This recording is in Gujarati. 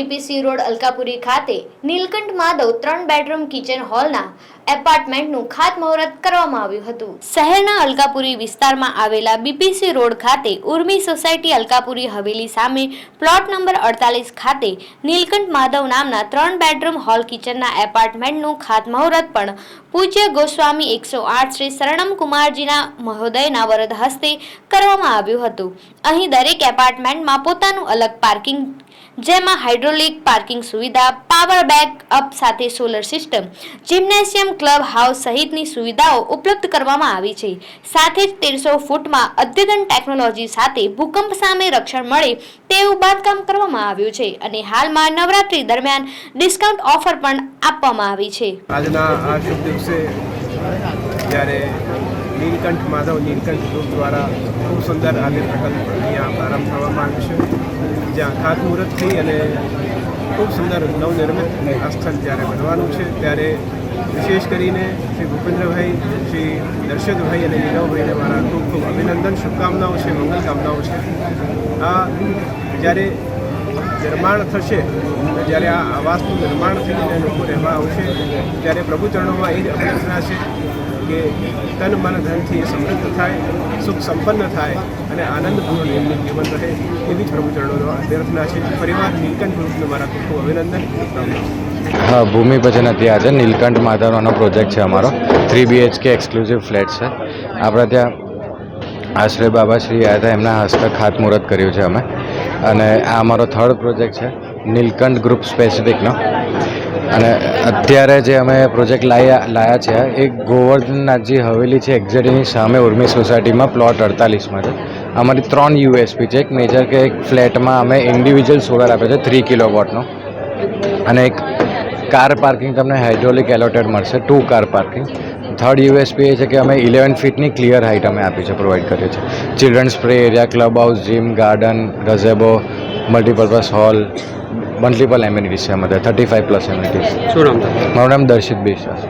બીપીસી રોડ અલકાપુરી ખાતે નીલકંઠ માધવ ત્રણ બેડરૂમ કિચન હોલના એપાર્ટમેન્ટનું ખાતમુહૂર્ત કરવામાં આવ્યું હતું. શહેરના અલકાપુરી વિસ્તારમાં આવેલા બીપીસી રોડ ખાતે ઉર્મી સોસાયટી અલકાપુરી હવેલી સામે પ્લોટ નંબર અડતાલીસ ખાતે નીલકંઠ માધવ નામના ત્રણ બેડરૂમ હોલ કિચનના એપાર્ટમેન્ટનું ખાતમુહૂર્ત પણ પૂજ્ય ગોસ્વામી એકસો આઠ શ્રી શરણમ કુમારજીના મહોદયના વરદ હસ્તે કરવામાં આવ્યું હતું. અહીં દરેક એપાર્ટમેન્ટમાં પોતાનું અલગ પાર્કિંગ જેમાં હાઇડ્રોલિક પાર્કિંગ સુવિધા, પાવર બેક અપ સાથે solar system, gymnasium club house સહિતની સુવિધાઓ ઉપલબ્ધ કરવામાં આવી છે. સાથે જ તેરસો ફૂટમાં અદ્યતન ટેકનોલોજી સાથે ભૂકંપ સામે રક્ષણ મળે તેવું બાંધકામ કરવામાં આવ્યું છે અને હાલમાં નવરાત્રી દરમિયાન ડિસ્કાઉન્ટ ઓફર પણ આપવામાં આવી છે. આજના આ શુભ દિવસે જ્યારે નીલકંઠ માધવ નીલકંઠ ગ્રુપ દ્વારા ખૂબ સુંદર આદિ પ્રકલ્પ અહીંયા પ્રારંભ થવામાં આવ્યો છે. જ્યાં ખાતમુહૂર્ત થઈ અને ખૂબ સુંદર નવનિર્મિત આ સ્થળ જ્યારે બનવાનું છે. ત્યારે વિશેષ કરીને શ્રી ભૂપેન્દ્રભાઈ, શ્રી દર્શદભાઈ અને નીરવભાઈને મારા ખૂબ ખૂબ અભિનંદન, શુભકામનાઓ છે મંગલકામનાઓ છે. આ જ્યારે નિર્માણ થશે, જ્યારે આ આવાસનું નિર્માણ થઈને લોકો રહેવા આવશે, ત્યારે પ્રભુચરણોમાં એ જ અભ્યર્થના છે કે તન મન ધનથી સમૃદ્ધ થાય, સુખ સંપન્ન થાય અને આનંદપૂર્ણ એમનું જીવન રહે એવી જ પ્રભુચરણોનો અભ્યર્થના છે. પરિવાર નીલકંઠ ગ્રુપને મારા ખૂબ અભિનંદન. હા, ભૂમિ ભજન હતી આજે નીલકંઠ માધવનો પ્રોજેક્ટ છે અમારો. થ્રી બીએચકે એક્સક્લુઝિવ ફ્લેટ છે. આપણે ત્યાં આશ્રય બાબાશ્રી આવ્યા હતા, એમના હસ્તક ખાતમુહૂર્ત કર્યું છે અમે. અને આ અમારો થર્ડ પ્રોજેક્ટ છે, નીલકંઠ ગ્રુપ સ્પેસિફિકનો અને અત્યારે જે અમે પ્રોજેક્ટ લાયા લાયા છે, એ ગોવર્ધનનાથજી હવેલી છે એક્ઝેટની સામે ઉર્મી સોસાયટીમાં પ્લોટ અડતાલીસમાં છે અમારી ત્રણ યુએસપી છે, એક મેજર કે એક ફ્લેટમાં અમે ઇન્ડિવિજ્યુઅલ સોલર આપે છે, થ્રી કિલો વોટનો અને એક કાર પાર્કિંગ તમને હાઇડ્રોલિક એલોટેડ મળશે, two car parking. Third USP એ છે કે અમે ઇલેવન ફીટની ક્લિયર હાઇટ અમે આપી છે, પ્રોવાઈડ કરીએ છીએ. Children's play area, club house, gym, garden, gazebo, multipurpose hall multiple amenities છે અમારે થર્ટી ફાઇવ પ્લસ એમ્યુનિટીઝ શું નામ તમારું મારું નામ દર્શિત બિશ્વાસ